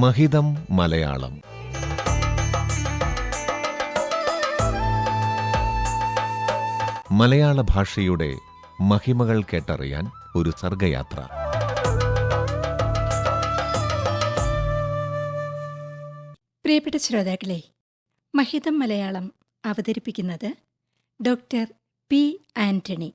മഹിതം മലയാളം. മലയാള ഭാഷയുടെ മഹിമകൾ കേട്ടറിയാൻ ഒരു സർഗയാത്ര. പ്രിയപ്പെട്ട ശ്രോതാക്കളെ മഹിതം മലയാളം അവതരിപ്പിക്കുന്നത് ഡോക്ടർ പി ആന്റണി.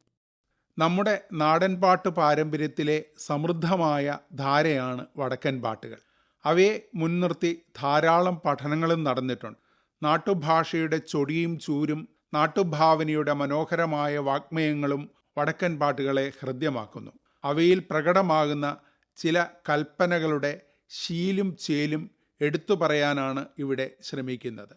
നമ്മുടെ നാടൻപാട്ട് പാരമ്പര്യത്തിലെ സമൃദ്ധമായ ധാരയാണ് വടക്കൻ പാട്ടുകൾ അവയെ മുൻനിർത്തി ധാരാളം പഠനങ്ങളും നടന്നിട്ടുണ്ട്. നാട്ടുഭാഷയുടെ ചൊടിയും ചൂരും നാട്ടുഭാവനയുടെ മനോഹരമായ വാഗ്മയങ്ങളും വടക്കൻ പാട്ടുകളെ ഹൃദ്യമാക്കുന്നു. അവയിൽ പ്രകടമാകുന്ന ചില കൽപ്പനകളുടെ ശീലും ചേലും എടുത്തു പറയാനാണ് ഇവിടെ ശ്രമിക്കുന്നത്.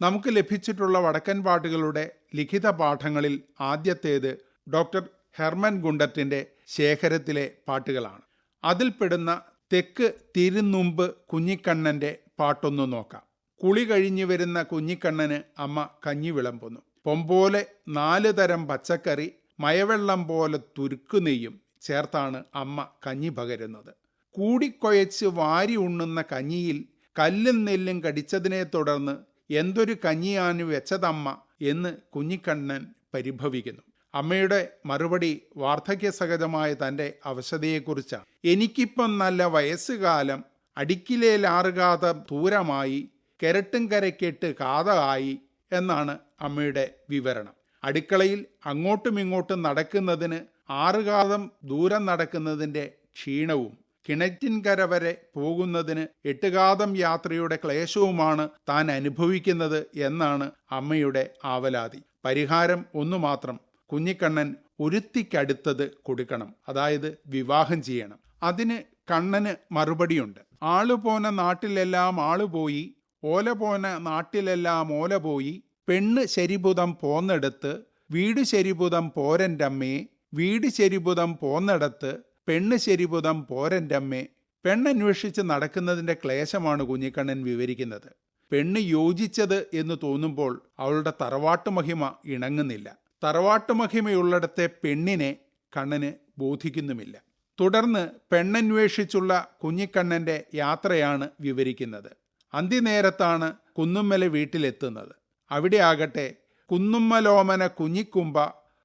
നമുക്ക് ലഭിച്ചിട്ടുള്ള വടക്കൻ പാട്ടുകളുടെ ലിഖിത പാഠങ്ങളിൽ ആദ്യത്തേത് ഡോക്ടർ ഹെർമൻ ഗുണ്ടറ്റിന്റെ ശേഖരത്തിലെ പാട്ടുകളാണ്. അതിൽപ്പെടുന്ന തെക്ക് തിരുനുമ്പ് കുഞ്ഞിക്കണ്ണന്റെ പാട്ടൊന്നു നോക്കാം. കുളി കഴിഞ്ഞു വരുന്ന കുഞ്ഞിക്കണ്ണന് അമ്മ കഞ്ഞി വിളമ്പുന്നു. പൊമ്പോലെ നാല് തരം പച്ചക്കറി മയവെള്ളം പോലെ തുരുക്കു നെയ്യും ചേർത്താണ് അമ്മ കഞ്ഞി പകരുന്നത്. കൂടിക്കൊയച്ച് വാരി ഉണ്ണുന്ന കഞ്ഞിയിൽ കല്ലും നെല്ലും കടിച്ചതിനെ തുടർന്ന് എന്തൊരു കഞ്ഞിയാണ് വെച്ചതമ്മ എന്ന് കുഞ്ഞിക്കണ്ണൻ പരിഭവിക്കുന്നു. അമ്മയുടെ മറുപടി വാർദ്ധക്യസഹജമായ തന്റെ അവശതയെക്കുറിച്ചാണ്. എനിക്കിപ്പം നല്ല വയസ്സുകാലം അടിക്കിലേലാറുകാതം ദൂരമായി കെരട്ടും കരക്കെട്ട് കാതയായി എന്നാണ് അമ്മയുടെ വിവരണം. അടുക്കളയിൽ അങ്ങോട്ടും ഇങ്ങോട്ടും നടക്കുന്നതിന് ആറുകാതം ദൂരം നടക്കുന്നതിന്റെ ക്ഷീണവും കിണറ്റിൻകര വരെ പോകുന്നതിന് എട്ടുകാതം യാത്രയുടെ ക്ലേശവുമാണ് താൻ അനുഭവിക്കുന്നത് എന്നാണ് അമ്മയുടെ ആവലാതി. പരിഹാരം ഒന്നു മാത്രം കുഞ്ഞിക്കണ്ണൻ ഒരുത്തിക്കടുത്തത് കൊടുക്കണം. അതായത് വിവാഹം ചെയ്യണം. അതിന് കണ്ണന് മറുപടിയുണ്ട്. ആളു പോന നാട്ടിലെല്ലാം ആൾ പോയി ഓല പോന നാട്ടിലെല്ലാം ഓല പോയി പെണ്ണ് ശരിഭുതം പോന്നെടുത്ത് വീട് ശരിഭുതം പോരന്റമ്മേ വീട് ശരിഭുതം പോന്നെടുത്ത് പെണ്ണ് ശരിഭുതം പോരന്റമ്മേ പെണ്ണന്വേഷിച്ച് നടക്കുന്നതിന്റെ ക്ലേശമാണ് കുഞ്ഞിക്കണ്ണൻ വിവരിക്കുന്നത്. പെണ്ണ് യോജിച്ചത് എന്ന് തോന്നുമ്പോൾ അവളുടെ തറവാട്ടു മഹിമ ഇണങ്ങുന്നില്ല. തറവാട്ട് മഹിമയുള്ളിടത്തെ പെണ്ണിനെ കണ്ണന് ബോധിക്കുന്നുമില്ല. തുടർന്ന് പെണ്ണന്വേഷിച്ചുള്ള കുഞ്ഞിക്കണ്ണന്റെ യാത്രയാണ് വിവരിക്കുന്നത്. അന്തിനേരത്താണ് കുന്നുമ്മല വീട്ടിലെത്തുന്നത്. അവിടെ ആകട്ടെ കുന്നുമ്മലോമന കുഞ്ഞിക്കുമ്പ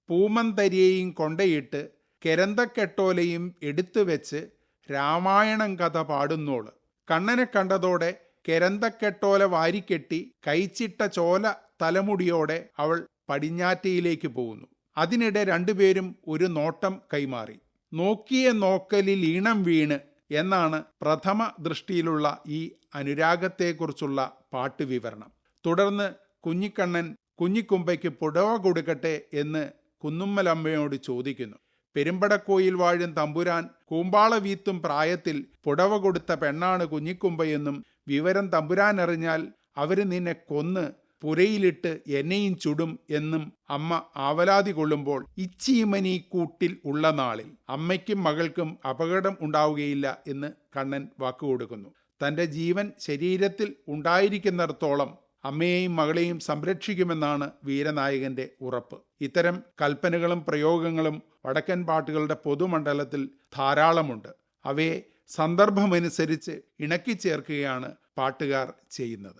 പൂമന്തരിയെയും കൊണ്ടയിട്ട് കെരന്തക്കെട്ടോലയും എടുത്തു വെച്ച് രാമായണം കഥ പാടുന്നോൾ. കണ്ണനെ കണ്ടതോടെ കെരന്തക്കെട്ടോല വാരിക്കെട്ടി കൈച്ചിട്ട ചോല തലമുടിയോടെ അവൾ പടിഞ്ഞാറ്റയിലേക്ക് പോകുന്നു. അതിനിടെ രണ്ടുപേരും ഒരു നോട്ടം കൈമാറി. നോക്കിയ നോക്കലിൽ ഈണം വീണ് എന്നാണ് പ്രഥമ ദൃഷ്ടിയിലുള്ള ഈ അനുരാഗത്തെക്കുറിച്ചുള്ള പാട്ട് വിവരണം. തുടർന്ന് കുഞ്ഞിക്കണ്ണൻ കുഞ്ഞിക്കുമ്പയ്ക്ക് പുടവ കൊടുക്കട്ടെ എന്ന് കുന്നുമ്മലമ്മയോട് ചോദിക്കുന്നു. പെരുമ്പടക്കോയിൽ വാഴും തമ്പുരാൻ കൂമ്പാള വീത്തും പ്രായത്തിൽ പുടവ കൊടുത്ത പെണ്ണാണ് കുഞ്ഞിക്കുമ്പയെന്നും വിവരം തമ്പുരാൻ അറിഞ്ഞാൽ അവർ നിന്നെ കൊന്ന് പുരയിലിട്ട് എന്നെയും ചുടും എന്നും അമ്മ ആവലാതി കൊള്ളുമ്പോൾ ഇച്ചീമനി കൂട്ടിൽ ഉള്ള നാളിൽ അമ്മയ്ക്കും മകൾക്കും അപകടം ഉണ്ടാവുകയില്ല എന്ന് കണ്ണൻ വാക്കുകൊടുക്കുന്നു. തന്റെ ജീവൻ ശരീരത്തിൽ ഉണ്ടായിരിക്കുന്നിടത്തോളം അമ്മയെയും മകളെയും സംരക്ഷിക്കുമെന്നാണ് വീരനായകന്റെ ഉറപ്പ്. ഇത്തരം കൽപ്പനകളും പ്രയോഗങ്ങളും വടക്കൻ പാട്ടുകളുടെ പൊതുമണ്ഡലത്തിൽ ധാരാളമുണ്ട്. അവയെ സന്ദർഭമനുസരിച്ച് ഇണക്കിച്ചേർക്കുകയാണ് പാട്ടുകാർ ചെയ്യുന്നത്.